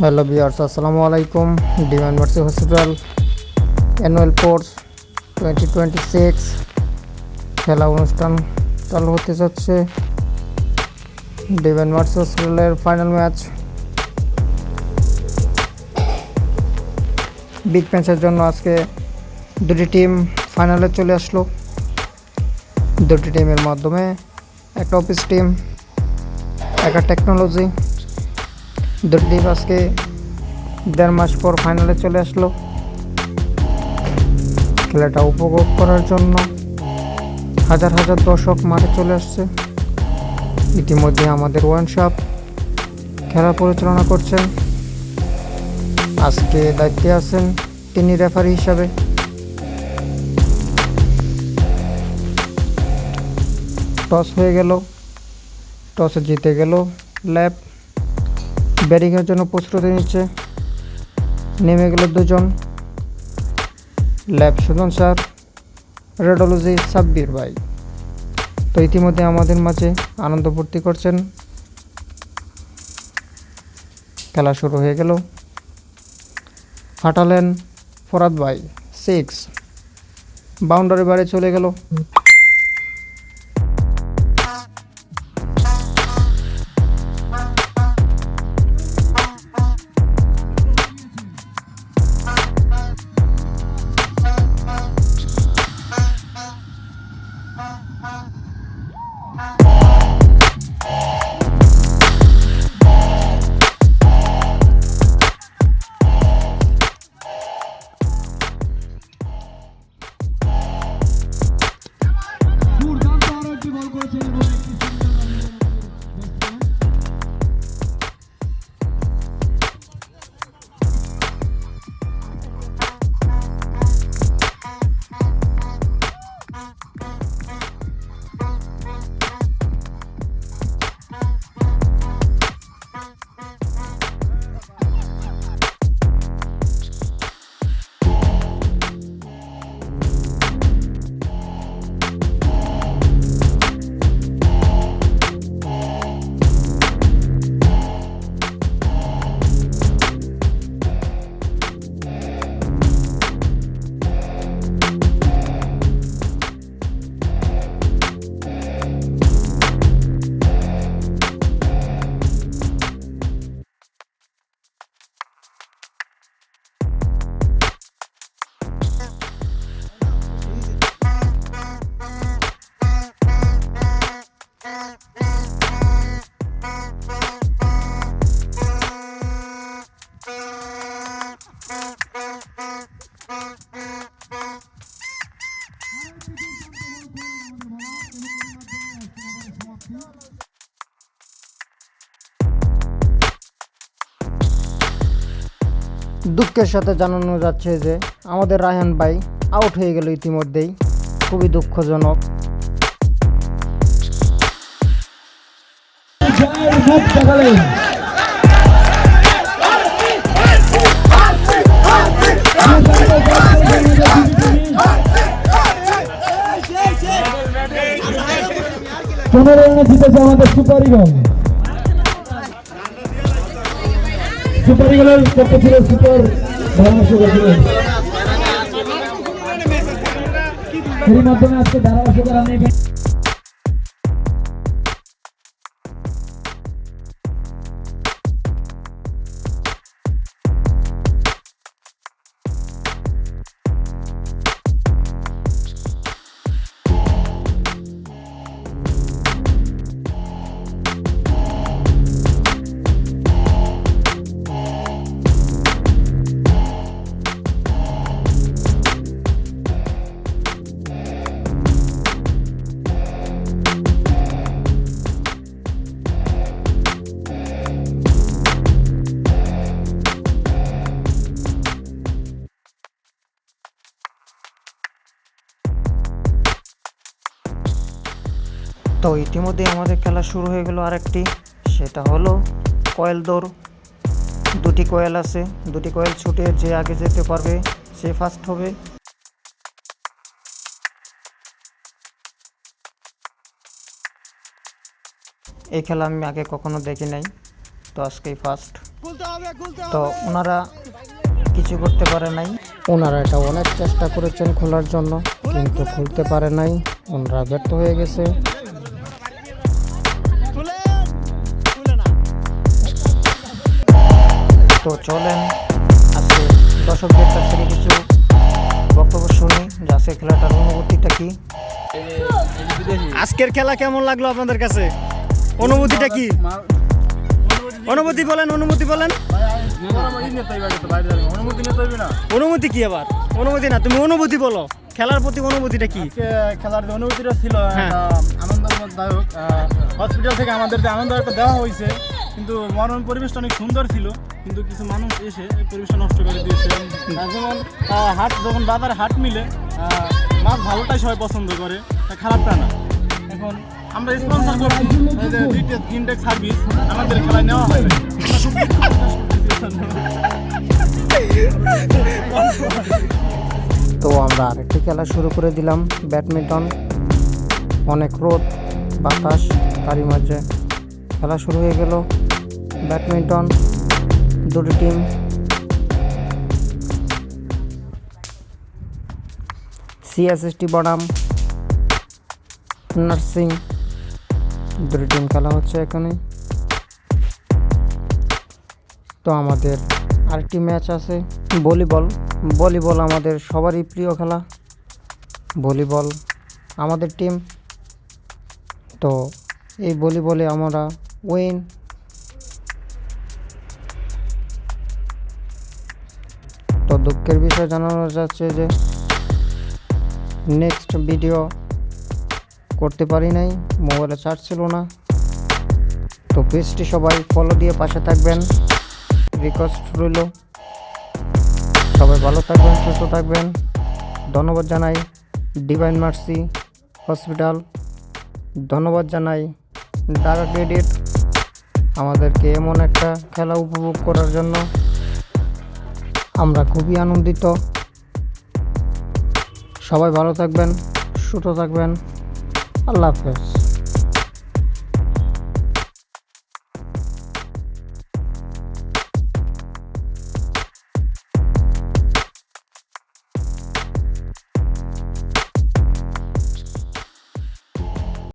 Hello viewers আসসালামু আলাইকুম। Demand Mercy hospital annual course twenty twenty six খেলা অনুষ্ঠান চালু হতে যাচ্ছে। ডিমান্ড মার্সি হসপিটালের ফাইনাল ম্যাচ বিগ ম্যাচের জন্য আজকে দুটি টিম ফাইনালে চলে আসলো। দুটি টিমের মাধ্যমে একটা অফিস টিম একটা টেকনোলজি টিম আজকে দেড় মাস পর ফাইনালে চলে আসলো। খেলাটা উপভোগ করার জন্য হাজার হাজার দর্শক মাঠে চলে আসছে। ইতিমধ্যে আমাদের ওয়ান শপ খেলা পরিচালনা করছেন। আজকে দায়িত্বে আছেন তিনি রেফারি হিসাবে। টস হয়ে গেল, টসে জিতে গেল ল্যাব। ব্যাটিংয়ের জন্য প্রস্তুতি নিচ্ছে। নেমে গেল দুজন। Lab Sujon sir, radiology Sabbir ভাই। তো ইতিমধ্যে আমাদের মাঝে আনন্দ ভর্তি করছেন। খেলা শুরু হয়ে গেল। ফাটালেন ফরাদ ভাই সিক্স বাউন্ডারি বারে চলে গেল। দুঃখের সাথে জানানো যাচ্ছে যে আমাদের রায়হান ভাই আউট হয়ে গেল ইতিমধ্যেই। খুবই দুঃখজনক। জয়ের পনেরো রানে জিতেছে আমাদের সুপার ইগল সুপার ইগলের পক্ষে ছিল সুপার পরামর্শ করেছিলেন। এর মাধ্যমে আজকে ধারাভাষ্যকার আমি তো ইতিমধ্যে আমাদের খেলা শুরু হয়ে গেল আরেকটি। সেটা হলো কয়েল দৌড়। দুটি কয়েল আছে। দুটি কয়েল ছুটে যে আগে যেতে পারবে, সে ফার্স্ট হবে। এই খেলা আমি আগে কখনো দেখি নাই, তো আজকেই ফার্স্ট তো ওনারা কিছু করতে পারে নাই। ওনারা এটা অনেক চেষ্টা করেছেন খোলার জন্য, কিন্তু খুলতে পারে নাই। ওনারা ব্যর্থ হয়ে গেছে। তো চলেন। আজকে দর্শকদের কাছ থেকে কিছু বক্তব্য শুনি। যে আজকে খেলাটার অনুভূতিটা কি? আজকের খেলা কেমন লাগল আপনাদের কাছে? অনুভূতিটা কি? অনুভূতি বলেন অনুমতি বলেন। অনুমতি কি আবার? অনুমতি না তুমি অনুভূতি বলো। খেলার প্রতি অনুভূতিটা কি? খেলার যে অনুভূতিটা ছিল হ্যাঁ। আনন্দদায়ক হসপিটাল থেকে আমাদের যে আনন্দ একটা দেওয়া হয়েছে। কিন্তু মরণ পরিবেশটা অনেক সুন্দর ছিল, কিন্তু কিছু মানুষ এসে এই পরিবেশটা নষ্ট করে দিয়েছে। যেমন হাট, যখন বাজারে হাট মিলে মাছ ভালোটাই সবাই পছন্দ করে খারাপটা না। এখন আমরা স্পন্সর করছি দুইটা তিনটে সার্ভিস আমাদের খেলায় নেওয়া হয় তো আমরা আরেকটি খেলা শুরু করে দিলাম, ব্যাডমিন্টন। অনেক রোদ, বাতাস, তারই মাঝে খেলা শুরু হয়ে গেল। ব্যাডমিন্টন, দুটি টিম সিএসএসটি বনাম, নার্সিং, দুটি টিম খেলা হচ্ছে এখানে। তো আমাদের আরেকটি ম্যাচ আছে, ভলিবল। ভলিবল আমাদের সবারই প্রিয় খেলা। ভলিবল আমাদের টিম তো এই ভলিবলে আমরা উইন তো দুঃখের বিষয় জানানো যাচ্ছে যে নেক্সট ভিডিও করতে পারি নাই মোবাইলে চার্জ ছিল না। তো পেজটি সবাই ফলো দিয়ে পাশে থাকবেন। রিকোয়েস্ট রইল। সবাই ভালো থাকবেন, সুস্থ থাকবেন। ধন্যবাদ জানাই ডিভাইন মার্সি হসপিটাল ধন্যবাদ জানাই ঢাকা ক্রেডিট আমাদেরকে এমন একটা খেলা উপভোগ করার জন্য। আমরা খুবই আনন্দিত। সবাই ভালো থাকবেন, সুস্থ থাকবেন। আল্লাহ হাফেজ।